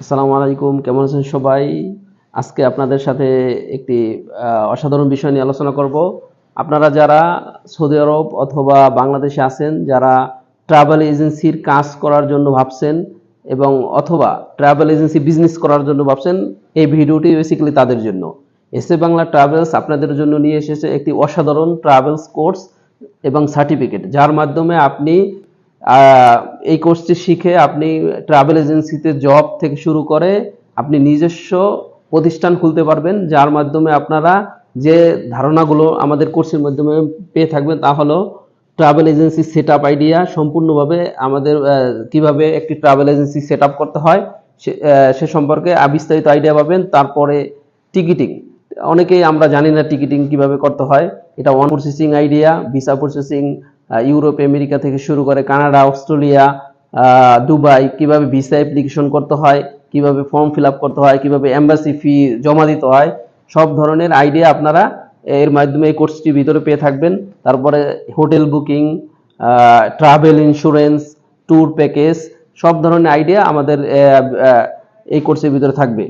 আসসালামু আলাইকুম, কেমন আছেন সবাই? আজকে আপনাদের সাথে একটি অসাধারণ বিষয় নিয়ে আলোচনা করব। আপনারা যারা সৌদি আরব অথবা বাংলাদেশে আছেন, যারা ট্রাভেল এজেন্সির কাজ করার জন্য ভাবছেন এবং অথবা ট্রাভেল এজেন্সি বিজনেস করার জন্য ভাবছেন, এই ভিডিওটি বেসিক্যালি তাদের জন্য। এসএ বাংলা ট্রাভেলস আপনাদের জন্য নিয়ে এসেছে একটি অসাধারণ ট্রাভেলস কোর্স এবং সার্টিফিকেট, যার মাধ্যমে আপনি এই কোর্সটি শিখে আপনি ট্রাভেল এজেন্সিতে জব থেকে শুরু করে আপনি নিজস্ব প্রতিষ্ঠান খুলতে পারবেন, যার মাধ্যমে আপনারা যে ধারণাগুলো আমাদের কোর্সের মাধ্যমে পেয়ে থাকবেন তা হলো travel agency set up idea সম্পূর্ণভাবে আমাদের কীভাবে একটি ট্রাভেল এজেন্সি সেট আপ করতে হয়, সে সম্পর্কে বিস্তারিত আইডিয়া পাবেন। তারপরে টিকিটিং অনেকেই আমরা জানি না টিকিটিং কীভাবে করতে হয়। এটা one processing idea visa processing Europe, America থেকে শুরু করে কানাডা, অস্ট্রেলিয়া দুবাই, কীভাবে ভিসা অ্যাপ্লিকেশন করতে হয়, কীভাবে ফর্ম ফিল করতে হয়, কীভাবে এম্বাসি ফি জমা দিতে হয়, সব ধরনের আইডিয়া আপনারা এর মাধ্যমে এই কোর্সটির ভিতরে পেয়ে থাকবেন। তারপরে hotel booking travel insurance tour package সব ধরনের আইডিয়া আমাদের এই কোর্সের ভিতরে থাকবে।